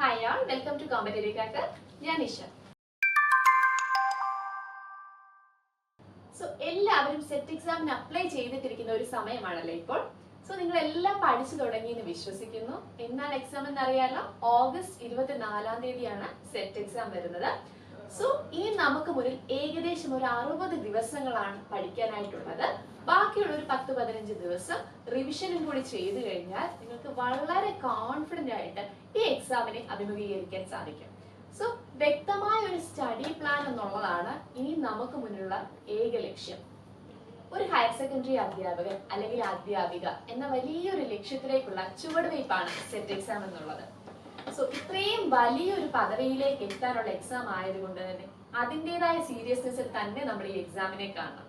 Hi all welcome to competitive cracker ഞാൻ Nisha. So എല്ലാവരും set എക്സാമിന് അപ്ലൈ ചെയ്തിട്ടിരിക്കുന്ന ഒരു സമയമാണല്ലേ ഇപ്പോൾ? സോ നിങ്ങൾ എല്ലാം പഠിച്ചു തുടങ്ങി എന്ന് വിശ്വസിക്കുന്നു. എന്നാണ് എക്സാം എന്ന് അറിയാലോ ഓഗസ്റ്റ് ഇരുപത്തിനാലാം തീയതിയാണ് സെറ്റ് എക്സാം വരുന്നത്. സോ ഇനി നമുക്ക് മുന്നിൽ ഏകദേശം ഒരു അറുപത് ദിവസങ്ങളാണ് പഠിക്കാനായിട്ടുള്ളത്. ബാക്കിയുള്ള ഒരു പത്ത് പതിനഞ്ച് ദിവസം റിവിഷനും കൂടി ചെയ്തു കഴിഞ്ഞാൽ നിങ്ങൾക്ക് വളരെ കോൺഫിഡന്റ് ആയിട്ട് ഈ എക്സാമിനെ അഭിമുഖീകരിക്കാൻ സാധിക്കും. സോ വ്യക്തമായ ഒരു സ്റ്റഡി പ്ലാൻ എന്നുള്ളതാണ് ഇനി നമുക്ക് മുന്നിലുള്ള ഏക ലക്ഷ്യം. ഒരു ഹയർ സെക്കൻഡറി അധ്യാപകൻ അല്ലെങ്കിൽ അധ്യാപിക എന്ന വലിയൊരു ലക്ഷ്യത്തിലേക്കുള്ള ചുവടുവയ്പ്പാണ് സെറ്റ് എക്സാം എന്നുള്ളത്. സോ ഇത്രയും വലിയൊരു പദവിയിലേക്ക് എത്താനുള്ള എക്സാം ആയതുകൊണ്ട് തന്നെ അതിന്റെതായ സീരിയസ്നെസ്സിൽ തന്നെ നമ്മൾ ഈ എക്സാമിനെ കാണണം.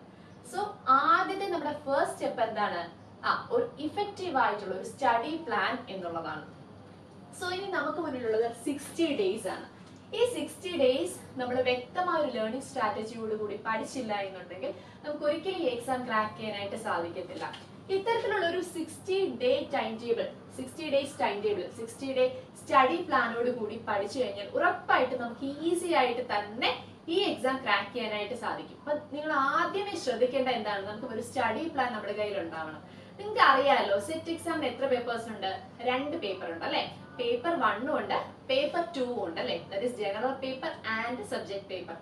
സോ ആദ്യത്തെ നമ്മുടെ ഫസ്റ്റ് സ്റ്റെപ്പ് എന്താണ്? ആ ഒരു ഇഫക്റ്റീവ് ആയിട്ടുള്ള ഒരു സ്റ്റഡി പ്ലാൻ എന്നുള്ളതാണ്. സോ ഇനി നമുക്ക് മുന്നിലുള്ളത് സിക്സ്റ്റി ഡേയ്സ് ആണ്. ഈ സിക്സ്റ്റി ഡേയ്സ് നമ്മൾ വ്യക്തമായ ഒരു ലേണിംഗ് സ്ട്രാറ്റജിയോട് കൂടി പഠിച്ചില്ല എന്നുണ്ടെങ്കിൽ നമുക്ക് ഒരിക്കലും ഈ എക്സാം ക്രാക്ക് ചെയ്യാനായിട്ട് സാധിക്കത്തില്ല. ഇത്തരത്തിലുള്ള ഒരു sixty day time table sixty days time table sixty day study പ്ലാനോട് കൂടി പഠിച്ചു കഴിഞ്ഞാൽ ഉറപ്പായിട്ട് നമുക്ക് ഈസി ആയിട്ട് തന്നെ ഈ എക്സാം ക്രാക്ക് ചെയ്യാനായിട്ട് സാധിക്കും. അപ്പൊ നിങ്ങൾ ആദ്യമേ ശ്രദ്ധിക്കേണ്ട എന്താണ്? നമുക്ക് ഒരു സ്റ്റഡി പ്ലാൻ നമ്മുടെ കയ്യിൽ ഉണ്ടാവണം നിങ്ങൾക്ക് അറിയാലോ സെറ്റ് എക്സാമിന് എത്ര പേപ്പേഴ്സ് ഉണ്ട്? രണ്ട് പേപ്പർ ഉണ്ട് അല്ലെ? പേപ്പർ വണ്ണും ഉണ്ട് പേപ്പർ ടൂ ഉണ്ട് അല്ലെ? That is general paper and subject paper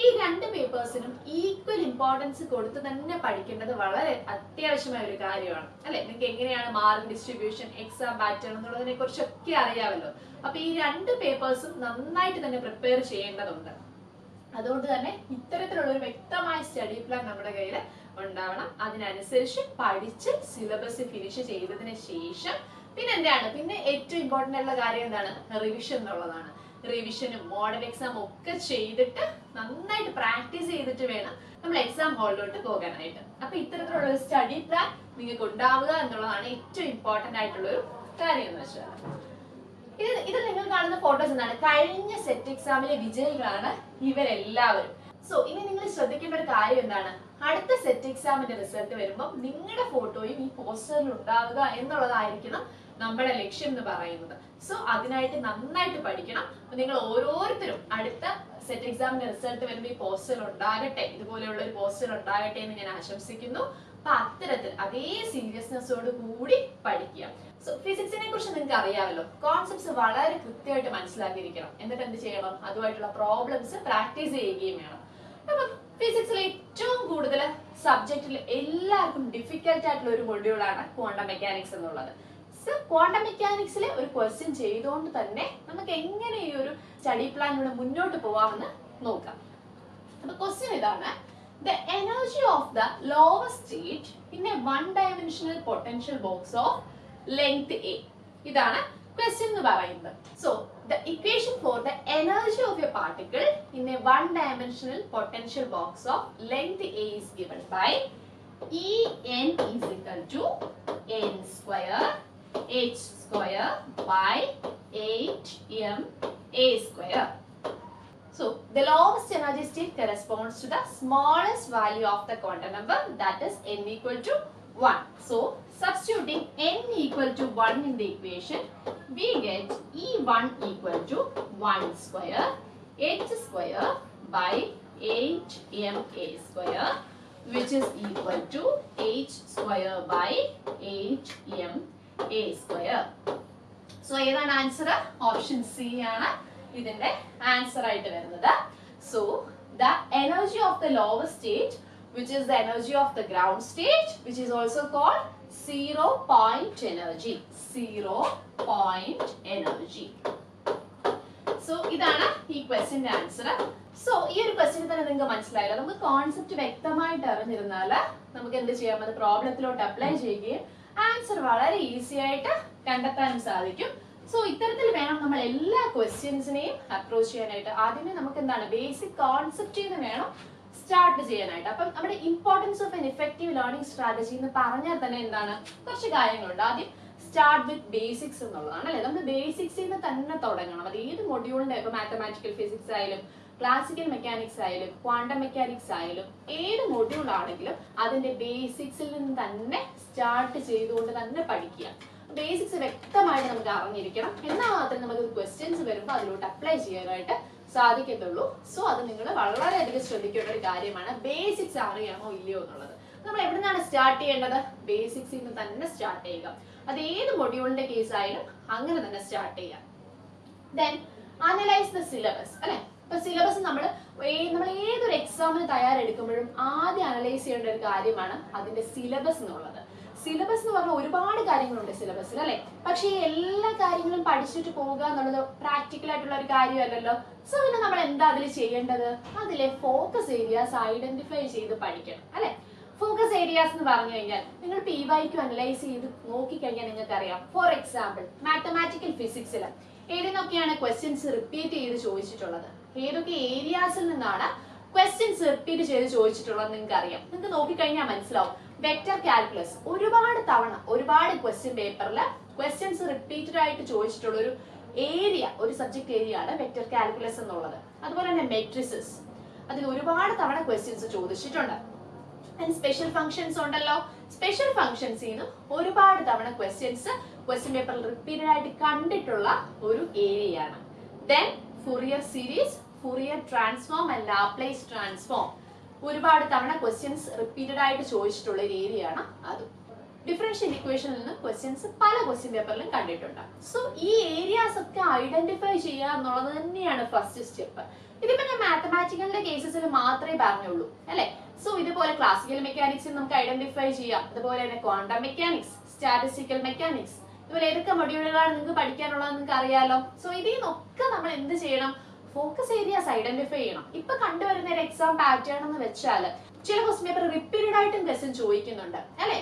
ഈ രണ്ട് പേപ്പേഴ്സിനും ഈക്വൽ ഇമ്പോർട്ടൻസ് കൊടുത്ത് തന്നെ പഠിക്കേണ്ടത് വളരെ അത്യാവശ്യമായ ഒരു കാര്യമാണ് അല്ലെ? നിങ്ങൾക്ക് എങ്ങനെയാണ് മാർക്ക് ഡിസ്ട്രിബ്യൂഷൻ എക്സാം പാറ്റേൺ എന്നുള്ളതിനെ കുറിച്ചൊക്കെ അറിയാമല്ലോ. അപ്പൊ ഈ രണ്ട് പേപ്പേഴ്സും നന്നായിട്ട് തന്നെ പ്രിപ്പയർ ചെയ്യേണ്ടതുണ്ട്. അതുകൊണ്ട് തന്നെ ഇത്തരത്തിലുള്ള ഒരു വ്യക്തമായ സ്റ്റഡി പ്ലാൻ നമ്മുടെ കയ്യിൽ ഉണ്ടാവണം. അതിനനുസരിച്ച് പഠിച്ച് സിലബസ് ഫിനിഷ് ചെയ്തതിന് ശേഷം പിന്നെ എന്താണ്? പിന്നെ ഏറ്റവും ഇമ്പോർട്ടന്റ് ആയിട്ടുള്ള കാര്യം എന്താണ്? റിവിഷൻ എന്നുള്ളതാണ്. റിവിഷനും മോഡൽ എക്സാം ഒക്കെ ചെയ്തിട്ട് നന്നായിട്ട് പ്രാക്ടീസ് ചെയ്തിട്ട് വേണം നമ്മൾ എക്സാം ഹാളിലോട്ട് പോകാനായിട്ട്. അപ്പൊ ഇത്തരത്തിലുള്ള ഒരു സ്റ്റഡി പ്ലാൻ നിങ്ങൾക്ക് ഉണ്ടാവുക എന്നുള്ളതാണ് ഏറ്റവും ഇമ്പോർട്ടന്റ് ആയിട്ടുള്ള ഒരു കാര്യം എന്ന് വെച്ചാൽ ഇത് നിങ്ങൾ കാണുന്ന ഫോട്ടോസ് എന്താണ്? കഴിഞ്ഞ സെറ്റ് എക്സാമിലെ വിജയികളാണ് ഇവരെല്ലാവരും. സോ ഇനി നിങ്ങൾ ശ്രദ്ധിക്കേണ്ട ഒരു കാര്യം എന്താണ്? അടുത്ത സെറ്റ് എക്സാമിന്റെ റിസൾട്ട് വരുമ്പോൾ നിങ്ങളുടെ ഫോട്ടോയും ഈ പോസ്റ്ററിൽ ഉണ്ടാവുക എന്നുള്ളതായിരിക്കണം നമ്മുടെ ലക്ഷ്യം എന്ന് പറയുന്നത്. സോ അതിനായിട്ട് നന്നായിട്ട് പഠിക്കണം. നിങ്ങൾ ഓരോരുത്തരും അടുത്ത സെറ്റ് എക്സാമിന്റെ റിസൾട്ട് വരുമ്പോൾ ഈ പോസ്റ്റർ ഉണ്ടാകട്ടെ ഇതുപോലെയുള്ള ഒരു പോസ്റ്റർ ഉണ്ടാകട്ടെ എന്ന് ഞാൻ ആശംസിക്കുന്നു. അപ്പൊ അത്തരത്തിൽ അതേ സീരിയസ്നെസ്സോട് കൂടി പഠിക്കുക. സോ ഫിസിക്സിനെ കുറിച്ച് നിങ്ങൾക്ക് അറിയാമല്ലോ. കോൺസെപ്റ്റ്സ് വളരെ കൃത്യമായിട്ട് മനസ്സിലാക്കിയിരിക്കണം. എന്നിട്ട് എന്ത് ചെയ്യണം? അതുമായിട്ടുള്ള പ്രോബ്ലംസ് പ്രാക്ടീസ് ചെയ്യുകയും വേണം. അപ്പൊ ഫിസിക്സിൽ ഏറ്റവും കൂടുതൽ സബ്ജക്റ്റിൽ എല്ലാവർക്കും ഡിഫിക്കൽട്ട് ആയിട്ടുള്ള ഒരു മൊഡ്യൂളാണ് ക്വാണ്ടം മെക്കാനിക്സ് എന്നുള്ളത്. സോ ക്വാണ്ടം മെക്കാനിക്സിലെ ഒരു ക്വസ്റ്റ്യൻ ചെയ്തുകൊണ്ട് തന്നെ നമുക്ക് എങ്ങനെ ഈ ഒരു സ്റ്റഡി പ്ലാനിലൂടെ മുന്നോട്ട് പോവാമെന്ന് നോക്കാം. അപ്പൊ ക്വസ്റ്റ്യൻ ഇതാണ് the energy of the lower state in a one dimensional potential box of length a ഇതാണ് ക്വസ്റ്റ്യൻ എന്ന് പറയുന്നത് so the equation for the energy of a particle in a one dimensional potential box of length a is given by E n is equal to n square h square by 8 m a square. So, the lowest energy state corresponds to the smallest value of the quantum number that is n equal to 1. So, substituting n equal to 1 in the equation, we get E1 equal to 1 square h square by 8ma square which is equal to h square by h m a square. So, here an answer option C. Anna. ഇതിന്റെ answer ആയിട്ട് വരുന്നത്. So the energy of the lower state which is the energy of the ground state which is also called zero point energy zero point energy so ഇതാണ് ഈ ക്വസ്റ്റിന്റെ answer so ഈ ഒരു ക്വസ്റ്റിന് തന്നെ നിങ്ങൾക്ക് മനസ്സിലായല്ലോ. നമുക്ക് കോൺസെപ്റ്റ് വ്യക്തമായിട്ട് അറിഞ്ഞിരുന്നാൽ നമുക്ക് എന്ത് ചെയ്യാം? അത് പ്രോബ്ലത്തിലോട്ട് അപ്ലൈ ചെയ്യുകയും ആൻസർ വളരെ ഈസി ആയിട്ട് കണ്ടെത്താനും സാധിക്കും. സോ ഇത്തരത്തിൽ വേണം നമ്മൾ എല്ലാ ക്വസ്റ്റ്യൻസിനെയും അപ്രോച്ച് ചെയ്യാനായിട്ട്. ആദ്യമേ നമുക്ക് എന്താണ് ബേസിക് കോൺസെപ്റ്റ് ചെയ്ത് വേണം സ്റ്റാർട്ട് ചെയ്യാനായിട്ട്. അപ്പം നമ്മുടെ importance of an effective learning strategy എന്ന് പറഞ്ഞാൽ തന്നെ എന്താണ്? കുറച്ച് കാര്യങ്ങളുണ്ട്. ആദ്യം സ്റ്റാർട്ട് വിത്ത് ബേസിക്സ് എന്നുള്ളതാണ് അല്ലെ? നമ്മൾ ബേസിക്സിൽ നിന്ന് തന്നെ തുടങ്ങണം. അത് ഏത് മൊഡ്യൂളിന്റെ ഇപ്പൊ മാത്തമാറ്റിക്കൽ ഫിസിക്സ് ആയാലും ക്ലാസിക്കൽ മെക്കാനിക്സ് ആയാലും ക്വാണ്ടം മെക്കാനിക്സ് ആയാലും ഏത് മൊഡ്യൂൾ ആണെങ്കിലും അതിന്റെ ബേസിക്സിൽ നിന്ന് തന്നെ സ്റ്റാർട്ട് ചെയ്തുകൊണ്ട് തന്നെ പഠിക്കുക. ബേസിക്സ് വ്യക്തമായിട്ട് നമുക്ക് അറിഞ്ഞിരിക്കണം. എന്നാൽ മാത്രമേ നമുക്ക് ക്വസ്റ്റ്യൻസ് വരുമ്പോൾ അതിലോട്ട് അപ്ലൈ ചെയ്യാനായിട്ട് സാധിക്കത്തുള്ളൂ. സോ അത് നിങ്ങൾ വളരെയധികം ശ്രദ്ധിക്കേണ്ട ഒരു കാര്യമാണ്. ബേസിക്സ് അറിയാമോ ഇല്ലയോ എന്നുള്ളത്. നമ്മൾ എവിടെ നിന്നാണ് സ്റ്റാർട്ട് ചെയ്യേണ്ടത് ബേസിക്സിൽ നിന്ന് തന്നെ സ്റ്റാർട്ട് ചെയ്യുക. അത് ഏത് മൊഡ്യൂളിന്റെ കേസ് ആയാലും അങ്ങനെ തന്നെ സ്റ്റാർട്ട് ചെയ്യാം ദെൻ അനലൈസ് ദ സിലബസ് അല്ലെ? ഇപ്പൊ സിലബസ് നമ്മൾ നമ്മൾ ഏതൊരു എക്സാമിന് തയ്യാറെടുക്കുമ്പോഴും ആദ്യം അനലൈസ് ചെയ്യേണ്ട ഒരു കാര്യമാണ് അതിന്റെ സിലബസ് എന്നുള്ളത്. സിലബസ് എന്ന് പറഞ്ഞാൽ ഒരുപാട് കാര്യങ്ങളുണ്ട് സിലബസിൽ അല്ലെ? പക്ഷെ ഈ എല്ലാ കാര്യങ്ങളും പഠിച്ചിട്ട് പോവുക എന്നുള്ളത് പ്രാക്ടിക്കൽ ആയിട്ടുള്ള ഒരു കാര്യമല്ലല്ലോ. സോ പിന്നെ നമ്മൾ എന്താ അതിൽ ചെയ്യേണ്ടത്? അതിലെ ഫോക്കസ് ഏരിയാസ് ഐഡന്റിഫൈ ചെയ്ത് പഠിക്കണം അല്ലെ? ഫോക്കസ് ഏരിയാസ് എന്ന് പറഞ്ഞു കഴിഞ്ഞാൽ നിങ്ങൾ പി വൈക്ക് അനലൈസ് ചെയ്ത് നോക്കിക്കഴിഞ്ഞാൽ നിങ്ങൾക്ക് അറിയാം ഫോർ എക്സാമ്പിൾ മാത്തമാറ്റിക്കൽ ഫിസിക്സിൽ ഏതിനൊക്കെയാണ് ക്വസ്റ്റ്യൻസ് റിപ്പീറ്റ് ചെയ്ത് ചോദിച്ചിട്ടുള്ളത്? ഏതൊക്കെ ഏരിയാസിൽ നിന്നാണ് ക്വസ്റ്റ്യൻസ് റിപ്പീറ്റ് ചെയ്ത് ചോദിച്ചിട്ടുള്ളത് നിങ്ങൾക്ക് അറിയാം നിങ്ങൾക്ക് നോക്കിക്കഴിഞ്ഞാൽ മനസ്സിലാവും. Vector calculus. ഒരുപാട് തവണ ഒരുപാട് ക്വസ്റ്റ്യൻ പേപ്പറിൽ ക്വസ്റ്റ്യൻസ് റിപ്പീറ്റഡ് ആയിട്ട് ചോദിച്ചിട്ടുള്ള ഒരു ഏരിയ ഒരു സബ്ജക്ട് ഏരിയ ആണ് വെക്ടർ കാൽക്കുലസ് എന്നുള്ളത്. അതുപോലെ തന്നെ മെട്രിസസ് അതിൽ ഒരുപാട് തവണ ക്വസ്റ്റ്യൻസ് ചോദിച്ചിട്ടുണ്ട്. സ്പെഷ്യൽ ഫംഗ്ഷൻസ് ഉണ്ടല്ലോ. സ്പെഷ്യൽ ഫംഗ്ഷൻസിൽ നിന്ന് ഒരുപാട് തവണ ക്വസ്റ്റ്യൻസ് ക്വസ്റ്റ്യൻ പേപ്പറിൽ റിപ്പീറ്റഡ് ആയിട്ട് കണ്ടിട്ടുള്ള ഒരു ഏരിയയാണ് then Fourier series Fourier transform and Laplace transform ഒരുപാട് തവണ ക്വസ്റ്റ്യൻസ് റിപ്പീറ്റഡ് ആയിട്ട് ചോദിച്ചിട്ടുള്ള ഒരു ഏരിയയാണ് അത്. ഡിഫറൻഷ്യൽ ഇക്വേഷനിൽ നിന്ന് ക്വസ്റ്റ്യൻസ് പല ക്വസ്റ്റ്യൻ പേപ്പറിലും കണ്ടിട്ടുണ്ട് സോ ഈ ഏരിയാസ് ഒക്കെ ഐഡന്റിഫൈ ചെയ്യുക എന്നുള്ളത് തന്നെയാണ് ഫസ്റ്റ് സ്റ്റെപ്പ് ഇതിപ്പോ ഞാൻ മാത്തമാറ്റിക്കലിന്റെ കേസസിൽ മാത്രമേ പറഞ്ഞുള്ളൂ അല്ലെ? സോ ഇതുപോലെ ക്ലാസിക്കൽ മെക്കാനിക്സിൽ നമുക്ക് ഐഡന്റിഫൈ ചെയ്യാം. അതുപോലെ തന്നെ ക്വാണ്ടം മെക്കാനിക്സ് സ്റ്റാറ്റിസ്റ്റിക്കൽ മെക്കാനിക്സ് ഇതുപോലെ ഏതൊക്കെ മൊഡ്യൂളുകളാണ് നിങ്ങൾക്ക് പഠിക്കാനുള്ളത് നിങ്ങൾക്ക് അറിയാലോ? സോ ഇതിൽ നിന്നൊക്കെ നമ്മൾ എന്ത് ചെയ്യണം? ഫോക്കസ് ഏരിയാസ് ഐഡന്റിഫൈ ചെയ്യണം. ഇപ്പൊ കണ്ടുവരുന്ന ഒരു എക്സാം പാറ്റേൺ എന്ന് വെച്ചാൽ ചില ക്വസ്റ്റ്യൻ പേപ്പർ റിപ്പീറ്റഡ് ആയിട്ടും ക്വസ്റ്റ്യൻ ചോദിക്കുന്നുണ്ട് അല്ലെ?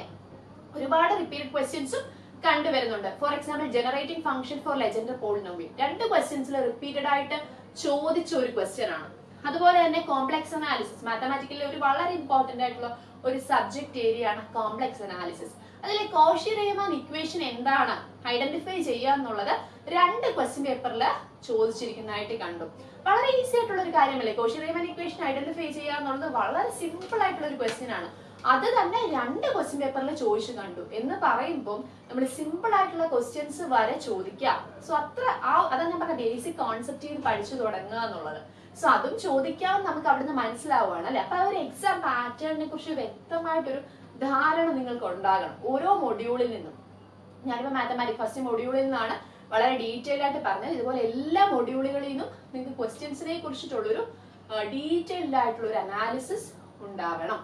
ഒരുപാട് റിപ്പീറ്റഡ് ക്വസ്റ്റ്യൻസും കണ്ടുവരുന്നുണ്ട്. For example generating function for Legendre polynomial രണ്ട് ക്വസ്റ്റ്യൻസിൽ റിപ്പീറ്റഡ് ആയിട്ട് ചോദിച്ച ഒരു ക്വസ്റ്റ്യൻ ആണ്. അതുപോലെ തന്നെ കോംപ്ലക്സ് അനാലിസിസ് മാത്തമാറ്റിക്കലി ഒരു വളരെ ഇമ്പോർട്ടന്റ് ആയിട്ടുള്ള ഒരു സബ്ജക്ട് ഏരിയ ആണ് കോംപ്ലക്സ് അനാലിസിസ് അതിലെ കോഷി റേമാൻ ഇക്വേഷൻ എന്താണ്? ഐഡന്റിഫൈ ചെയ്യുക എന്നുള്ളത് രണ്ട് ക്വസ്റ്റ്യൻ പേപ്പറിൽ ചോദിച്ചിരിക്കുന്നതായിട്ട് കണ്ടു. വളരെ ഈസി ആയിട്ടുള്ള ഒരു കാര്യമല്ലേ? കോഷി റേമൻ ഇക്വേഷൻ ഐഡന്റിഫൈ ചെയ്യുക എന്നുള്ളത് വളരെ സിമ്പിൾ ആയിട്ടുള്ള ഒരു ക്വസ്റ്റ്യൻ ആണ്. അത് തന്നെ രണ്ട് ക്വസ്റ്റ്യൻ പേപ്പറിൽ ചോദിച്ചു കണ്ടു. എന്ന് പറയുമ്പോൾ നമ്മൾ സിമ്പിൾ ആയിട്ടുള്ള ക്വസ്റ്റ്യൻസ് വരെ ചോദിക്കാം സോ അത്ര ആ അതാണ് ഞാൻ പറഞ്ഞ ബേസിക് കോൺസെപ്റ്റ് പഠിച്ചു തുടങ്ങുക എന്നുള്ളത്. സോ അതും ചോദിക്കാൻ നമുക്ക് അവിടുന്ന് മനസ്സിലാവുകയാണ് അല്ലെ? അപ്പൊ ആ ഒരു എക്സാം പാറ്റേണിനെ കുറിച്ച് വ്യക്തമായിട്ടൊരു ധാരണ നിങ്ങൾക്ക് ഉണ്ടാകണം ഓരോ മൊഡ്യൂളിൽ നിന്നും. ഞാനിപ്പോ മാത്തമാറ്റിക് ഫസ്റ്റ് മൊഡ്യൂളിൽ നിന്നാണ് വളരെ ഡീറ്റെയിൽ ആയിട്ട് പറഞ്ഞത് ഇതുപോലെ എല്ലാ മൊഡ്യൂളുകളിൽ നിന്നും നിങ്ങൾക്ക് ക്വസ്റ്റ്യൻസിനെ കുറിച്ചിട്ടുള്ളൊരു ഡീറ്റെയിൽഡ് ആയിട്ടുള്ള ഒരു അനാലിസിസ് ഉണ്ടാവണം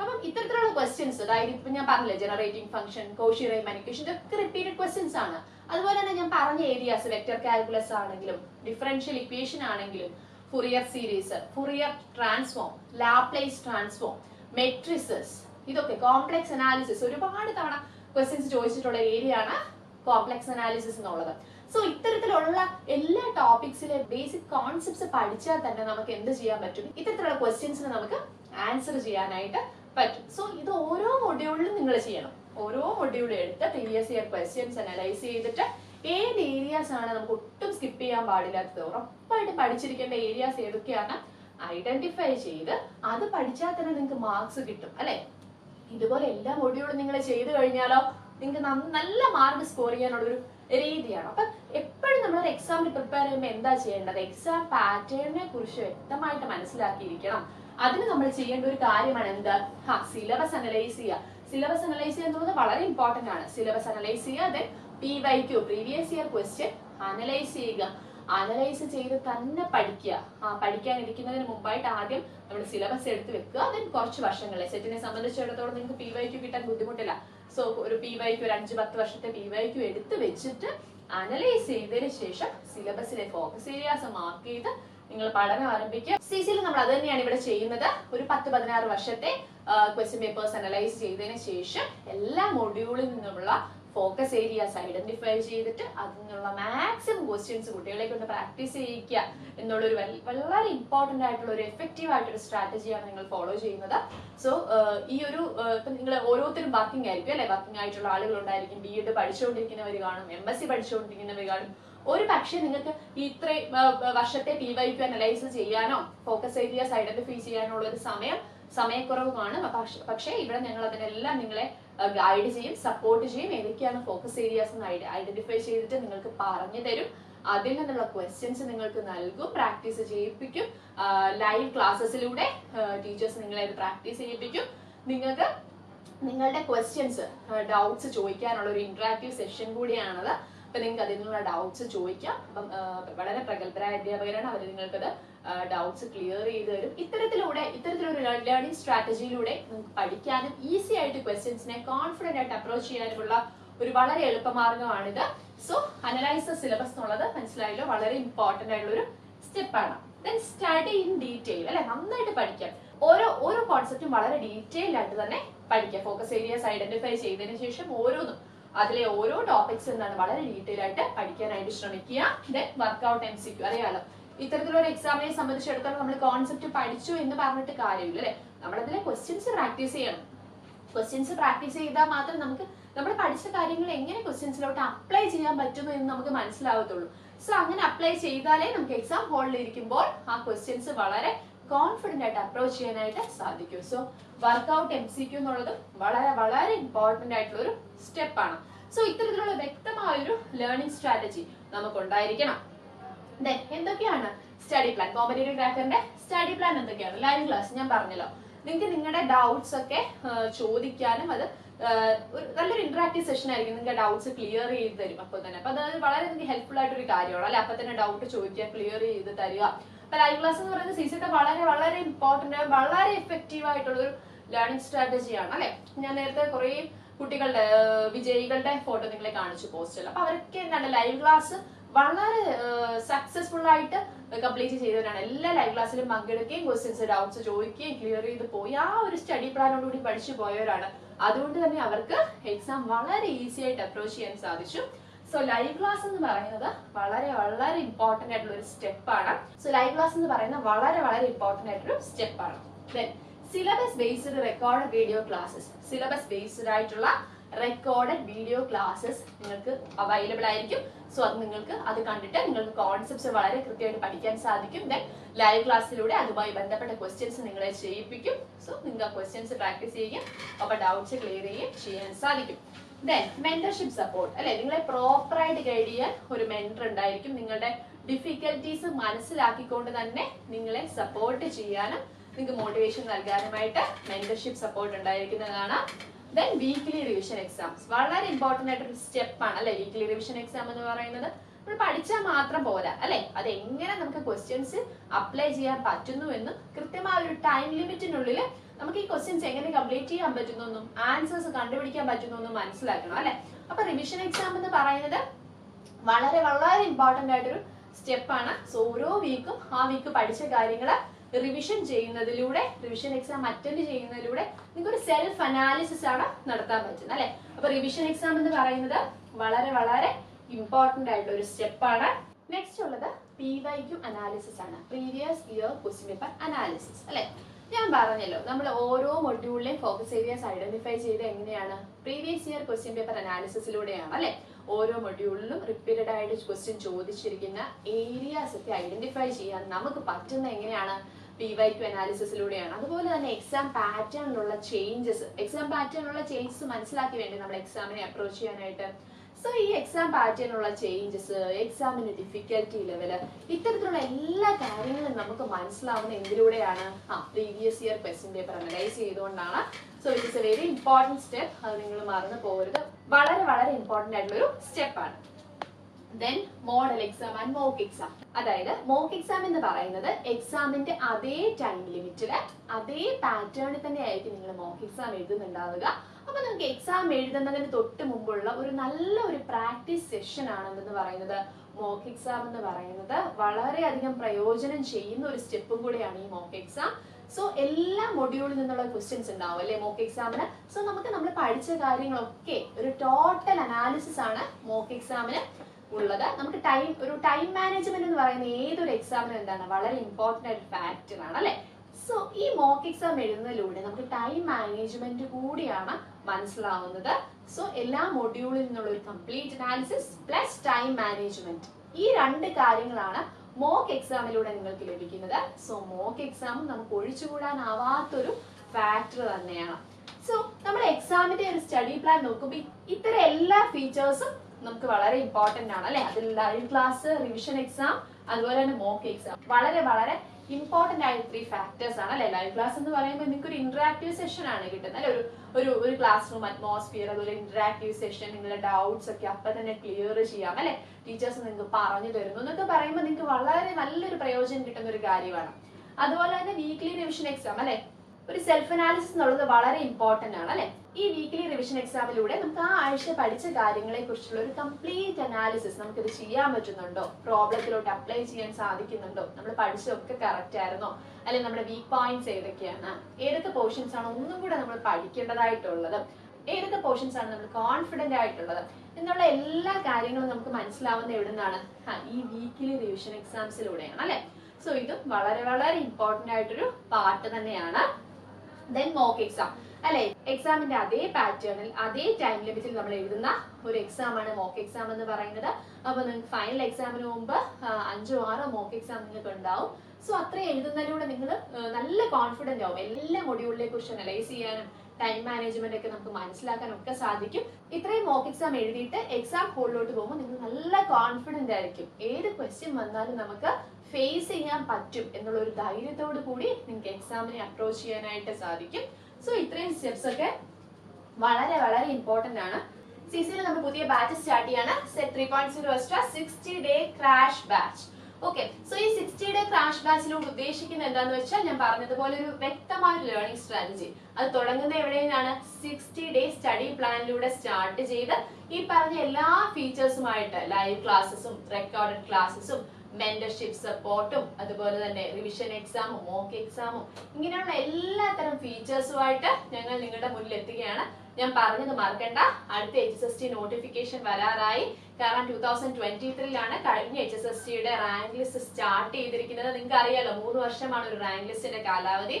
അപ്പം ഇത്തരത്തിലുള്ള ക്വസ്റ്റ്യൻസ് അതായത് ഇപ്പൊ ഞാൻ പറഞ്ഞില്ലേ ജനറേറ്റിംഗ് ഫംഗ്ഷൻ കോഷി റൈ മാനിക്കേഷൻ ഇതൊക്കെ റിപ്പീറ്റഡ് ക്വസ്റ്റ്യൻസ് ആണ്. അതുപോലെ തന്നെ ഞാൻ പറഞ്ഞ ഏരിയാസ് വെക്ടർ കാൽക്കുലസ് ആണെങ്കിലും ഡിഫറൻഷ്യൽ ഇക്വേഷൻ ആണെങ്കിലും Fourier series Fourier transform Laplace transform matrices ഇതൊക്കെ കോംപ്ലക്സ് അനാലിസിസ് ഒരുപാട് തവണ ക്വസ്റ്റ്യൻസ് ചോദിച്ചിട്ടുള്ള ഏരിയ ആണ് കോംപ്ലക്സ് അനാലിസിസ് എന്നുള്ളത്. സോ ഇത്തരത്തിലുള്ള എല്ലാ ടോപ്പിക്സിലെ ബേസിക് കോൺസെപ്റ്റ്സ് പഠിച്ചാൽ തന്നെ നമുക്ക് എന്ത് ചെയ്യാൻ പറ്റും? ഇത്തരത്തിലുള്ള ക്വസ്റ്റ്യൻസിന് നമുക്ക് ആൻസർ ചെയ്യാനായിട്ട് പറ്റും. സോ ഇത് ഓരോ മൊഡ്യൂളിലും നിങ്ങൾ ചെയ്യണം. ഓരോ മൊഡ്യൂളും എടുത്ത് പ്രീവിയസ് ഇയർ ക്വസ്റ്റ്യൻസ് അനലൈസ് ചെയ്തിട്ട് ഏത് ഏരിയാസ് ആണ് നമുക്ക് ഒട്ടും സ്കിപ്പ് ചെയ്യാൻ പാടില്ലാത്തത്? ഉറപ്പായിട്ട് പഠിച്ചിരിക്കേണ്ട ഏരിയാസ് ഏതൊക്കെയാണ്? ഐഡന്റിഫൈ ചെയ്ത് അത് പഠിച്ചാൽ തന്നെ നിങ്ങൾക്ക് മാർക്സ് കിട്ടും അല്ലെ? ഇതുപോലെ എല്ലാ മൊഡ്യൂളും നിങ്ങൾ ചെയ്തു കഴിഞ്ഞാലോ നിങ്ങൾക്ക് നല്ല മാർക്ക് സ്കോർ ചെയ്യാനുള്ള ഒരു രീതിയാണ്. അപ്പൊ എപ്പോഴും നമ്മൾ ഒരു എക്സാമിന് പ്രിപ്പയർ ചെയ്യുമ്പോൾ എന്താ ചെയ്യേണ്ടത്? എക്സാം പാറ്റേണിനെ കുറിച്ച് വ്യക്തമായിട്ട് മനസ്സിലാക്കിയിരിക്കണം. അതിന് നമ്മൾ ചെയ്യേണ്ട ഒരു കാര്യമാണ് എന്ത്? ഹാ സിലബസ് അനലൈസ് ചെയ്യുക. സിലബസ് അനലൈസ് ചെയ്യുക എന്നുള്ളത് വളരെ ഇമ്പോർട്ടന്റ് ആണ്. സിലബസ് അനലൈസ് ചെയ്യുക then P Y Q previous year question analyse ചെയ്യുക. അനലൈസ് ചെയ്ത് തന്നെ പഠിക്കുക. ആ പഠിക്കാനിരിക്കുന്നതിന് മുമ്പായിട്ട് ആദ്യം നമ്മുടെ സിലബസ് എടുത്ത് വെക്കുക. അതിന് കുറച്ച് വർഷങ്ങളെ. സെറ്റിനെ സംബന്ധിച്ചിടത്തോളം നിങ്ങൾക്ക് പി വൈ ക്യു കിട്ടാൻ ബുദ്ധിമുട്ടില്ല. സോ ഒരു പി വൈക്ക് ഒരു അഞ്ച് പത്ത് വർഷത്തെ പി വൈക്ക് എടുത്ത് വെച്ചിട്ട് അനലൈസ് ചെയ്തതിന് ശേഷം സിലബസിലെ ഫോക്കസ് ഏരിയാസ് മാർക്ക് ചെയ്ത് നിങ്ങൾ പഠനം ആരംഭിക്കുക. സി സിയിൽ നമ്മൾ അത് തന്നെയാണ് ഇവിടെ ചെയ്യുന്നത്. ഒരു പത്ത് പതിനാറ് വർഷത്തെ ക്വസ്റ്റ്യൻ പേപ്പേഴ്സ് അനലൈസ് ചെയ്തതിന് ശേഷം എല്ലാ മൊഡ്യൂളിൽ നിന്നുള്ള ഫോക്കസ് ഏരിയാസ് ഐഡന്റിഫൈ ചെയ്തിട്ട് അതിനുള്ള മാക്സിമം ക്വസ്റ്റ്യൻസ് കുട്ടികളെ കൊണ്ട് പ്രാക്ടീസ് ചെയ്യിക്കുക എന്നുള്ളൊരു വളരെ ഇമ്പോർട്ടന്റ് ആയിട്ടുള്ള ഒരു എഫക്റ്റീവ് ആയിട്ടൊരു സ്ട്രാറ്റജിയാണ് നിങ്ങൾ ഫോളോ ചെയ്യുന്നത്. സോ ഈ ഒരു ഇപ്പം നിങ്ങൾ ഓരോരുത്തരും വർക്കിംഗ് ആയിരിക്കും അല്ലെ? വർക്കിംഗ് ആയിട്ടുള്ള ആളുകൾ ഉണ്ടായിരിക്കും ബി എഡ് പഠിച്ചുകൊണ്ടിരിക്കുന്നവർ കാണും എം എസ് സി പഠിച്ചുകൊണ്ടിരിക്കുന്നവർ കാണും. ഒരു പക്ഷേ നിങ്ങൾക്ക് ഇത്രയും വർഷത്തെ പി വൈ ക്യു അനലൈസ് ചെയ്യാനോ ഫോക്കസ് ഏരിയാസ് ഐഡന്റിഫൈ ചെയ്യാനോ ഉള്ള ഒരു സമയം സമയക്കുറവുമാണ്. പക്ഷേ ഇവിടെ ഞങ്ങൾ അതിനെല്ലാം നിങ്ങളെ ഗൈഡ് ചെയ്യും സപ്പോർട്ട് ചെയ്യും. ഏതൊക്കെയാണ് ഫോക്കസ് ഏരിയാസ് എന്ന് ഐഡന്റിഫൈ ചെയ്തിട്ട് നിങ്ങൾക്ക് പറഞ്ഞു തരും. അതിൽ നിന്നുള്ള ക്വസ്റ്റ്യൻസ് നിങ്ങൾക്ക് നൽകും. പ്രാക്ടീസ് ചെയ്യിപ്പിക്കും. ലൈവ് ക്ലാസ്സസിലൂടെ ടീച്ചേഴ്സ് നിങ്ങളെ പ്രാക്ടീസ് ചെയ്യിപ്പിക്കും. നിങ്ങൾക്ക് നിങ്ങളുടെ ക്വസ്റ്റ്യൻസ് ഡൗട്ട്സ് ചോദിക്കാനുള്ള ഒരു ഇന്ററാക്റ്റീവ് സെഷൻ കൂടിയാണത്. അപ്പൊ നിങ്ങൾക്ക് അതിനുള്ള ഡൗട്ട്സ് ചോദിക്കാം. അപ്പം വളരെ പ്രഗത്ഭരായ അധ്യാപകരാണ്. അവർ നിങ്ങൾക്കത് ഡൗട്ട്സ് ക്ലിയർ ചെയ്ത് തരും. ഇത്തരത്തിലൂടെ ഇത്തരത്തിലൊരു ലേണിംഗ് സ്ട്രാറ്റജിയിലൂടെ നമുക്ക് പഠിക്കാനും ഈസി ആയിട്ട് ക്വസ്റ്റ്യൻസിനെ കോൺഫിഡന്റ് ആയിട്ട് അപ്രോച്ച് ചെയ്യാനുമുള്ള ഒരു വളരെ എളുപ്പമാർഗമാണിത് സോ അനലൈസ് സിലബസ് എന്നുള്ളത് മനസ്സിലായല്ലോ വളരെ ഇമ്പോർട്ടന്റ് ആയിട്ടുള്ള ഒരു സ്റ്റെപ്പാണ് ദെൻ സ്റ്റഡി ഇൻ ഡീറ്റെയിൽ അല്ലെ നന്നായിട്ട് പഠിക്കാം. ഓരോ ഓരോ കോൺസെപ്റ്റും വളരെ ഡീറ്റെയിൽ ആയിട്ട് തന്നെ പഠിക്കാം. ഫോക്കസ് ഏരിയാസ് ഐഡന്റിഫൈ ചെയ്തതിനു ശേഷം ഓരോന്നും അതിലെ ഓരോ ടോപ്പിക്സ് എന്താണ് വളരെ ഡീറ്റെയിൽ ആയിട്ട് പഠിക്കാനായിട്ട് ശ്രമിക്കുക. Then work out M C Q അറിയാലോ. ഇത്തരത്തിലൊരു എക്സാമിനെ സംബന്ധിച്ചിടത്തോളം നമ്മൾ കോൺസെപ്റ്റ് പഠിച്ചു എന്ന് പറഞ്ഞിട്ട് കാര്യമില്ല അല്ലെ? നമ്മളതിലെ ക്വസ്റ്റ്യൻസ് പ്രാക്ടീസ് ചെയ്യണം. ക്വസ്റ്റ്യൻസ് പ്രാക്ടീസ് ചെയ്താൽ മാത്രം നമുക്ക് നമ്മൾ പഠിച്ച കാര്യങ്ങൾ എങ്ങനെ ക്വസ്റ്റ്യൻസിലോട്ട് അപ്ലൈ ചെയ്യാൻ പറ്റുന്നു എന്ന് നമുക്ക് മനസ്സിലാവത്തുള്ളൂ. സോ അങ്ങനെ അപ്ലൈ ചെയ്താലേ നമുക്ക് എക്സാം ഹാളിൽ ഇരിക്കുമ്പോൾ ആ ക്വസ്റ്റ്യൻസ് വളരെ കോൺഫിഡന്റ് ആയിട്ട് അപ്രോച്ച് ചെയ്യാനായിട്ട് സാധിക്കും. So work out M C Q എന്നുള്ളത് വളരെ വളരെ ഇമ്പോർട്ടന്റ് ആയിട്ടുള്ള ഒരു സ്റ്റെപ്പാണ് സോ ഇത്തരത്തിലുള്ള വ്യക്തമായ ഒരു ലേണിംഗ് സ്ട്രാറ്റജി നമുക്ക് എന്തൊക്കെയാണ് സ്റ്റഡി പ്ലാൻ കോമ്പറ്റേറ്റീവ് ക്രാക്കറിന്റെ സ്റ്റഡി പ്ലാൻ എന്തൊക്കെയാണ്? ലൈവ് ക്ലാസ് ഞാൻ പറഞ്ഞല്ലോ. നിങ്ങൾക്ക് നിങ്ങളുടെ ഡൗട്ട്സ് ഒക്കെ ചോദിക്കാനും അത് ഒരു നല്ലൊരു ഇന്ററാക്റ്റീവ് സെഷൻ ആയിരിക്കും നിങ്ങൾക്ക് ഡൗട്ട്സ് ക്ലിയർ ചെയ്ത് തരും അപ്പൊ തന്നെ. അപ്പൊ അത് വളരെ നിങ്ങൾക്ക് ഹെൽപ്ഫുൾ ആയിട്ടൊരു കാര്യമാണ്. അല്ലെ? അപ്പൊ തന്നെ ഡൗട്ട് ചോദിക്കുക ക്ലിയർ ചെയ്ത് തരിക. അപ്പൊ ലൈവ് ക്ലാസ് എന്ന് പറയുന്നത് സിസിയുടെ വളരെ വളരെ ഇമ്പോർട്ടന്റ് വളരെ എഫക്റ്റീവ് ആയിട്ടുള്ള ഒരു ലേണിംഗ് സ്ട്രാറ്റജിയാണ് അല്ലെ? ഞാൻ നേരത്തെ കുറേ കുട്ടികളുടെ വിജയികളുടെ ഫോട്ടോ നിങ്ങളെ കാണിച്ചു പോസ്റ്റിൽ അപ്പൊ അവരൊക്കെ എന്താണ്? ലൈവ് ക്ലാസ് വളരെ സക്സസ്ഫുൾ ആയിട്ട് കംപ്ലീറ്റ് ചെയ്തവരാണ്. എല്ലാ ലൈവ് ക്ലാസ്സിലും പങ്കെടുക്കുകയും ക്വസ്റ്റ്യൻസ് ഡൗട്ട്സ് ചോദിക്കുകയും ക്ലിയർ ചെയ്ത് പോയി. ആ ഒരു സ്റ്റഡി പ്ലാനോടുകൂടി പഠിച്ചു പോയവരാണ്. അതുകൊണ്ട് തന്നെ അവർക്ക് എക്സാം വളരെ ഈസി ആയിട്ട് അപ്രോച്ച് ചെയ്യാൻ സാധിച്ചു. സോ ലൈവ് ക്ലാസ് എന്ന് പറയുന്നത് വളരെ വളരെ ഇമ്പോർട്ടന്റ് ആയിട്ടുള്ള ഒരു സ്റ്റെപ്പാണ് സോ ലൈവ് ക്ലാസ് എന്ന് പറയുന്നത് വളരെ വളരെ ഇമ്പോർട്ടന്റ് ആയിട്ടൊരു സ്റ്റെപ്പാണ് then syllabus based record video classes syllabus based ആയിട്ടുള്ള റെക്കോർഡഡ് വീഡിയോ ക്ലാസ്സസ് നിങ്ങൾക്ക് അവൈലബിൾ ആയിരിക്കും. സോ അത് നിങ്ങൾക്ക് അത് കണ്ടിട്ട് നിങ്ങൾക്ക് കോൺസെപ്റ്റ്സ് വളരെ കൃത്യമായിട്ട് പഠിക്കാൻ സാധിക്കും. ദെൻ ലൈവ് ക്ലാസ്സിലൂടെ അതുമായി ബന്ധപ്പെട്ട ക്വസ്റ്റ്യൻസ് നിങ്ങളെ ചെയ്യിപ്പിക്കും. സോ നിങ്ങൾക്ക് ആ ക്വസ്റ്റ്യൻസ് പ്രാക്ടീസ് ചെയ്യുകയും അപ്പൊ ഡൗട്ട്സ് ക്ലിയർ ചെയ്യുകയും ചെയ്യാൻ സാധിക്കും. ദെൻ മെന്റർഷിപ്പ് സപ്പോർട്ട് അല്ലെ? നിങ്ങളെ പ്രോപ്പറായിട്ട് ഗൈഡ് ചെയ്യാൻ ഒരു മെന്റർ ഉണ്ടായിരിക്കും. നിങ്ങളുടെ ഡിഫിക്കൽട്ടീസ് മനസ്സിലാക്കിക്കൊണ്ട് തന്നെ നിങ്ങളെ സപ്പോർട്ട് ചെയ്യാനും നിങ്ങൾക്ക് മോട്ടിവേഷൻ നൽകാനുമായിട്ട് മെന്റർഷിപ്പ് സപ്പോർട്ട് ഉണ്ടായിരിക്കുന്നതാണ് ദെൻ വീക്ക്ലി റിവിഷൻ എക്സാംസ് വളരെ ഇമ്പോർട്ടന്റ് ആയിട്ടൊരു സ്റ്റെപ്പാണ് അല്ലെ? വീക്ക്ലി റിവിഷൻ എക്സാം എന്ന് പറയുന്നത്. നമ്മൾ പഠിച്ചാൽ മാത്രം പോരാ അല്ലെ? അത് എങ്ങനെ നമുക്ക് ക്വസ്റ്റ്യൻസ് അപ്ലൈ ചെയ്യാൻ പറ്റുന്നു എന്നും കൃത്യമായ ഒരു ടൈം ലിമിറ്റിനുള്ളിൽ നമുക്ക് ഈ ക്വസ്റ്റ്യൻസ് എങ്ങനെ കംപ്ലീറ്റ് ചെയ്യാൻ പറ്റുന്നു ആൻസേഴ്സ് കണ്ടുപിടിക്കാൻ പറ്റുന്നു മനസ്സിലാക്കണം അല്ലെ? അപ്പൊ റിവിഷൻ എക്സാം എന്ന് പറയുന്നത് വളരെ വളരെ ഇമ്പോർട്ടന്റ് ആയിട്ടൊരു സ്റ്റെപ്പാണ് സോ ഓരോ വീക്കും ആ വീക്ക് പഠിച്ച കാര്യങ്ങൾ റിവിഷൻ ചെയ്യുന്നതിലൂടെ റിവിഷൻ എക്സാം അറ്റൻഡ് ചെയ്യുന്നതിലൂടെ നിങ്ങൾക്ക് ഒരു സെൽഫ് അനാലിസിസ് ആണ് നടത്താൻ പറ്റുന്നത് അല്ലെ? അപ്പൊ റിവിഷൻ എക്സാം എന്ന് പറയുന്നത് വളരെ വളരെ ഇമ്പോർട്ടന്റ് ആയിട്ടുള്ള ഒരു സ്റ്റെപ്പാണ് നെക്സ്റ്റ് ഉള്ളത് പി വൈ ക്യു അനാലിസിസ് ആണ് previous year question paper analysis അല്ലെ? ഞാൻ പറഞ്ഞല്ലോ നമ്മൾ ഓരോ മൊഡ്യൂളിലെയും ഫോക്കസ് ഏരിയാസ് ഐഡന്റിഫൈ ചെയ്ത് എങ്ങനെയാണ് പ്രീവിയസ് ഇയർ ക്വസ്റ്റ്യൻ പേപ്പർ അനാലിസിസിലൂടെയാണ് അല്ലെ? ഓരോ മൊഡ്യൂളിലും റിപ്പീറ്റഡ് ആയിട്ട് ക്വസ്റ്റ്യൻ ചോദിച്ചിരിക്കുന്ന ഏരിയാസ് ഒക്കെ ഐഡന്റിഫൈ ചെയ്യാൻ നമുക്ക് പറ്റുന്ന എങ്ങനെയാണ് പി വൈ ക്യു അനാലിസിസിലൂടെയാണ് അതുപോലെ തന്നെ എക്സാം പാറ്റേണിലുള്ള ചേഞ്ചസ് എക്സാം പാറ്റേണിലുള്ള ചേഞ്ചസ് മനസ്സിലാക്കി വേണ്ടി നമ്മൾ എക്സാമിനെ അപ്രോച്ച് ചെയ്യാനായിട്ട്. സോ ഈ എക്സാം പാറ്റേണിലുള്ള ചേഞ്ചസ് എക്സാമിന്റെ ഡിഫിക്കൽറ്റി ലെവൽ ഇത്തരത്തിലുള്ള എല്ലാ കാര്യങ്ങളും നമുക്ക് മനസ്സിലാവുന്ന എന്തിലൂടെയാണ്? ആ previous year question paper analyse ചെയ്തുകൊണ്ടാണ് so it is a very important step അത് നിങ്ങൾ മറന്നു പോകരുത്. വളരെ വളരെ ഇമ്പോർട്ടന്റ് ആയിട്ടുള്ള ഒരു സ്റ്റെപ്പാണ് then model exam and mock exam അതായത് മോക്ക് എക്സാം എന്ന് പറയുന്നത് എക്സാമിന്റെ അതേ ടൈം ലിമിറ്റിൽ അതേ പാറ്റേണിൽ തന്നെ ആയിരിക്കും നിങ്ങൾ മോക്ക് എക്സാം എഴുതുന്നുണ്ടാവുക. അപ്പൊ നമുക്ക് എക്സാം എഴുതുന്നതിന് തൊട്ട് മുമ്പുള്ള ഒരു നല്ല ഒരു പ്രാക്ടീസ് സെഷൻ ആണ് എന്തെന്ന് പറയുന്നത് മോക്ക് എക്സാം എന്ന് പറയുന്നത് വളരെയധികം പ്രയോജനം ചെയ്യുന്ന ഒരു സ്റ്റെപ്പും കൂടെയാണ് ഈ മോക്ക് എക്സാം സോ എല്ലാ മൊഡ്യൂളിൽ നിന്നുള്ള ക്വസ്റ്റ്യൻസ് ഉണ്ടാവും അല്ലെ മോക്ക് എക്സാമിന് സോ നമുക്ക് നമ്മൾ പഠിച്ച കാര്യങ്ങളൊക്കെ ഒരു ടോട്ടൽ അനാലിസിസ് ആണ് മോക്ക് എക്സാമിന് ഉള്ളത്. നമുക്ക് ടൈം ഒരു ടൈം മാനേജ്മെന്റ് എന്ന് പറയുന്ന ഏതൊരു എക്സാമിന് എന്താണ്? വളരെ ഇമ്പോർട്ടന്റ് ആയിട്ട് ഫാക്ടർ ആണ് അല്ലെ? സോ ഈ മോക്ക് എക്സാം എഴുതുന്നതിലൂടെ നമുക്ക് ടൈം മാനേജ്മെന്റ് കൂടിയാണ് മനസ്സിലാവുന്നത്. സോ എല്ലാ മൊഡ്യൂളിൽ നിന്നുള്ള ഒരു complete analysis plus time management ഈ രണ്ട് കാര്യങ്ങളാണ് മോക്ക് എക്സാമിലൂടെ നിങ്ങൾക്ക് ലഭിക്കുന്നത്. സോ മോക്ക് എക്സാമും നമുക്ക് ഒഴിച്ചുകൂടാനാവാത്തൊരു ഫാക്ടർ തന്നെയാണ്. സോ നമ്മൾ എക്സാമിന്റെ ഒരു സ്റ്റഡി പ്ലാൻ നോക്കുമ്പോൾ ഇത്തരം എല്ലാ ഫീച്ചേഴ്സും നമുക്ക് വളരെ ഇമ്പോർട്ടന്റ് ആണ് അല്ലെ? അതിൽ ലൈവ് ക്ലാസ് റിവിഷൻ എക്സാം അതുപോലെ തന്നെ മോക്ക് എക്സാം വളരെ വളരെ ഇമ്പോർട്ടന്റ് ആയ ത്രീ ഫാക്ടേഴ്സ് ആണ് അല്ലെ? ലൈവ് ക്ലാസ് എന്ന് പറയുമ്പോൾ നിങ്ങൾക്ക് ഒരു ഇന്ററാക്റ്റീവ് സെഷൻ ആണ് കിട്ടുന്നത്. അല്ലെ? ഒരു ഒരു ക്ലാസ് റൂം അറ്റ്മോസ്ഫിയർ അതുപോലെ ഇന്ററാക്റ്റീവ് സെഷൻ നിങ്ങളുടെ ഡൗട്ട്സ് ഒക്കെ അപ്പൊ തന്നെ ക്ലിയർ ചെയ്യാം. അല്ലെ? ടീച്ചേഴ്സ് നിങ്ങൾക്ക് പറഞ്ഞു തരുന്നു. എന്നൊക്കെ പറയുമ്പോൾ നിങ്ങൾക്ക് വളരെ നല്ലൊരു പ്രയോജനം കിട്ടുന്ന ഒരു കാര്യമാണ്. അതുപോലെ തന്നെ വീക്ക്ലി റിവിഷൻ എക്സാം അല്ലെ? ഒരു സെൽഫ് അനാലിസിസ് എന്നുള്ളത് വളരെ ഇമ്പോർട്ടന്റ് ആണ്. അല്ലെ? ഈ വീക്ക്ലി റിവിഷൻ എക്സാമിലൂടെ നമുക്ക് ആ ആഴ്ച പഠിച്ച കാര്യങ്ങളെ കുറിച്ചുള്ള ഒരു കംപ്ലീറ്റ് അനാലിസിസ് നമുക്കിത് ചെയ്യാൻ പറ്റുന്നുണ്ടോ? പ്രോബ്ലത്തിലോട്ട് അപ്ലൈ ചെയ്യാൻ സാധിക്കുന്നുണ്ടോ? നമ്മൾ പഠിച്ചതൊക്കെ കറക്റ്റ് ആയിരുന്നോ? അല്ലെങ്കിൽ നമ്മുടെ വീക്ക് പോയിന്റ്സ് ഏതൊക്കെയാണ്? ഏതൊക്കെ പോർഷൻസ് ആണ് ഒന്നും കൂടെ നമ്മൾ പഠിക്കേണ്ടതായിട്ടുള്ളത്? ഏതൊക്കെ പോർഷൻസ് ആണ് നമ്മൾ കോൺഫിഡന്റ് ആയിട്ടുള്ളത്? എന്നുള്ള എല്ലാ കാര്യങ്ങളും നമുക്ക് മനസ്സിലാവുന്ന എവിടെ നിന്നാണ് ആ, ഈ വീക്കിലി റിവിഷൻ എക്സാംസിലൂടെയാണ് അല്ലെ? സോ ഇതും വളരെ വളരെ ഇമ്പോർട്ടന്റ് ആയിട്ടൊരു പാർട്ട് തന്നെയാണ്. ദെൻ മോക്ക് എക്സാം അല്ലെ? എക്സാമിന്റെ അതേ പാറ്റേണിൽ അതേ ടൈം ലിമിറ്റിൽ നമ്മൾ എഴുതുന്ന ഒരു എക്സാം ആണ് മോക്ക് എക്സാം എന്ന് പറയുന്നത്. അപ്പൊ നിങ്ങൾക്ക് ഫൈനൽ എക്സാമിന് മുമ്പ് അഞ്ചോ ആറോ മോക്ക് എക്സാം നിങ്ങൾക്ക് ഉണ്ടാവും. സോ അത്രയും എഴുതുന്നതിലൂടെ നിങ്ങൾ നല്ല കോൺഫിഡന്റ് ആവും. എല്ലാ മൊഡ്യൂളിനെ അനലൈസ് ചെയ്യാനും ടൈം മാനേജ്മെന്റ് ഒക്കെ നമുക്ക് മനസ്സിലാക്കാൻ ഒക്കെ സാധിക്കും. ഇത്രയും മോക്ക് എക്സാം എഴുതിയിട്ട് എക്സാം ഹോളിലോട്ട് പോകുമ്പോൾ നിങ്ങൾ നല്ല കോൺഫിഡന്റ് ആയിരിക്കും. ഏത് ക്വസ്റ്റ്യൻ വന്നാലും നമുക്ക് ഫേസ് ചെയ്യാൻ പറ്റും എന്നുള്ള ഒരു ധൈര്യത്തോടു കൂടി നിങ്ങൾക്ക് എക്സാമിനെ അപ്രോച്ച് ചെയ്യാനായിട്ട് സാധിക്കും. സോ ഇത്രയും സ്റ്റെപ്സ് ഒക്കെ വളരെ വളരെ ഇമ്പോർട്ടന്റ് ആണ്. സി സിയിൽ നമ്മൾ പുതിയ ബാച്ച് സ്റ്റാർട്ട് ചെയ്യാണ്. Set three point zero extra sixty day crash batch okay so ഈ സിക്സ്റ്റി ഡേ ക്രാഷ് ബാച്ചിലൂടെ ഉദ്ദേശിക്കുന്നത് എന്താന്ന് വെച്ചാൽ ഞാൻ പറഞ്ഞതുപോലെ ഒരു വ്യക്തമായ ഒരു ലേണിംഗ് സ്ട്രാറ്റജി അത് തുടങ്ങുന്ന എവിടെ നിന്നാണ് സിക്സ്റ്റി ഡേ സ്റ്റഡി പ്ലാനിലൂടെ സ്റ്റാർട്ട് ചെയ്ത് ഈ പറഞ്ഞ എല്ലാ ഫീച്ചേഴ്സുമായിട്ട് ലൈവ് ക്ലാസ്സസും റെക്കോർഡഡ് ക്ലാസ്സസും മെന്റർഷിപ്പ് സപ്പോർട്ടും അതുപോലെ തന്നെ റിവിഷൻ എക്സാമും മോക്ക് എക്സാമും ഇങ്ങനെയുള്ള എല്ലാത്തരം ഫീച്ചേഴ്സുമായിട്ട് ഞങ്ങൾ നിങ്ങളുടെ മുന്നിൽ എത്തുകയാണ് ഞാൻ പറഞ്ഞത് മറക്കണ്ട. അടുത്ത H S S T notification വരാറായി. കാരണം ടൂ തൗസൻഡ് ട്വന്റി ത്രീയിലാണ് കഴിഞ്ഞ എച്ച് എസ് എസ് ടിയുടെ റാങ്ക് ലിസ്റ്റ് സ്റ്റാർട്ട് ചെയ്തിരിക്കുന്നത്. നിങ്ങൾക്ക് അറിയാലോ മൂന്ന് വർഷമാണ് ഒരു റാങ്ക് ലിസ്റ്റിന്റെ കാലാവധി.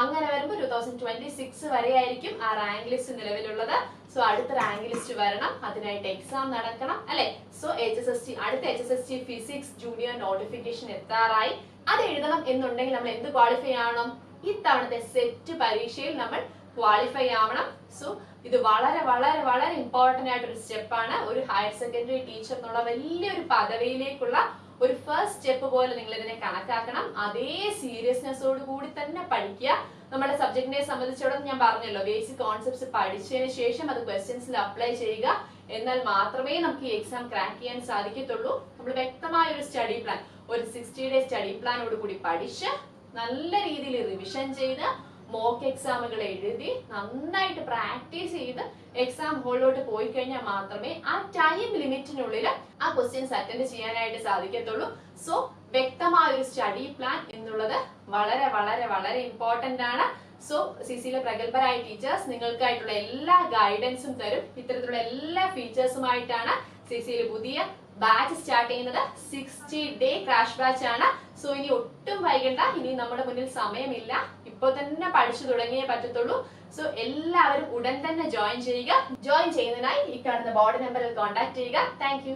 അങ്ങനെ വരുമ്പോൾ ടൂ തൗസൻഡ് ട്വന്റി സിക്സ് വരെ ആയിരിക്കും ആ റാങ്ക് ലിസ്റ്റ് നിലവിലുള്ളത്. സോ അടുത്ത റാങ്ക് ലിസ്റ്റ് വരണം. അതിനായിട്ട് എക്സാം നടക്കണം അല്ലെ? So H S S T അടുത്ത H S S T physics junior notification എത്താറായി. അത് എഴുതണം എന്നുണ്ടെങ്കിൽ നമ്മൾ എന്ത് ക്വാളിഫൈ ആവണം? ഇത്തവണത്തെ സെറ്റ് പരീക്ഷയിൽ നമ്മൾ ക്വാളിഫൈ ആവണം. സോ ഇത് വളരെ വളരെ വളരെ ഇമ്പോർട്ടന്റ് ആയിട്ടൊരു സ്റ്റെപ്പാണ് ഒരു ഹയർ സെക്കൻഡറി ടീച്ചർ എന്നുള്ള വലിയൊരു പദവിയിലേക്കുള്ള ഒരു ഫസ്റ്റ് സ്റ്റെപ്പ് പോലെ നിങ്ങൾ ഇതിനെ കണക്കാക്കണം. അതേ സീരിയസ്നെസ്സോട് കൂടി തന്നെ പഠിക്കുക. നമ്മുടെ സബ്ജക്റ്റിനെ സംബന്ധിച്ചിടത്തോളം ഞാൻ പറഞ്ഞല്ലോ ബേസിക് കോൺസെപ്റ്റ്സ് പഠിച്ചതിന് ശേഷം അത് ക്വസ്റ്റ്യൻസിൽ അപ്ലൈ ചെയ്യുക. എന്നാൽ മാത്രമേ നമുക്ക് ഈ എക്സാം ക്രാക്ക് ചെയ്യാൻ സാധിക്കത്തുള്ളൂ. നമ്മൾ വ്യക്തമായ ഒരു സ്റ്റഡി പ്ലാൻ ഒരു സിക്സ്റ്റി ഡേ സ്റ്റഡി പ്ലാനോട് കൂടി പഠിച്ച് നല്ല രീതിയിൽ റിവിഷൻ ചെയ്ത് മോക്ക് എക്സാമുകൾ എഴുതി നന്നായിട്ട് പ്രാക്ടീസ് ചെയ്ത് എക്സാം ഹോളിലോട്ട് പോയി കഴിഞ്ഞാൽ മാത്രമേ ആ ടൈം ലിമിറ്റിനുള്ളിൽ ആ ക്വസ്റ്റ്യൻസ് അറ്റൻഡ് ചെയ്യാനായിട്ട് സാധിക്കത്തുള്ളൂ. സോ വ്യക്തമായ ഒരു സ്റ്റഡി പ്ലാൻ എന്നുള്ളത് വളരെ വളരെ വളരെ ഇമ്പോർട്ടന്റ് ആണ്. സോ സി സിയിലെ പ്രഗത്ഭരായ ടീച്ചേഴ്സ് നിങ്ങൾക്കായിട്ടുള്ള എല്ലാ ഗൈഡൻസും തരും. ഇത്തരത്തിലുള്ള എല്ലാ ഫീച്ചേഴ്സുമായിട്ടാണ് സി സിയിൽ പുതിയ ബാച്ച് സ്റ്റാർട്ട് ചെയ്യുന്നത്. സിക്സ്റ്റി ഡേ ക്രാഷ് ബാച്ച് ആണ്. സോ ഇനി ഒട്ടും വൈകണ്ട. ഇനി നമ്മുടെ മുന്നിൽ സമയമില്ല. ഇപ്പൊ തന്നെ പഠിച്ചു തുടങ്ങിയേ പറ്റത്തുള്ളൂ. സോ എല്ലാവരും ഉടൻ തന്നെ ജോയിൻ ചെയ്യുക. ജോയിൻ ചെയ്യുന്നതിനായി ഈ കാണുന്ന ബോർഡ് നമ്പറിൽ കോൺടാക്ട് ചെയ്യുക. താങ്ക്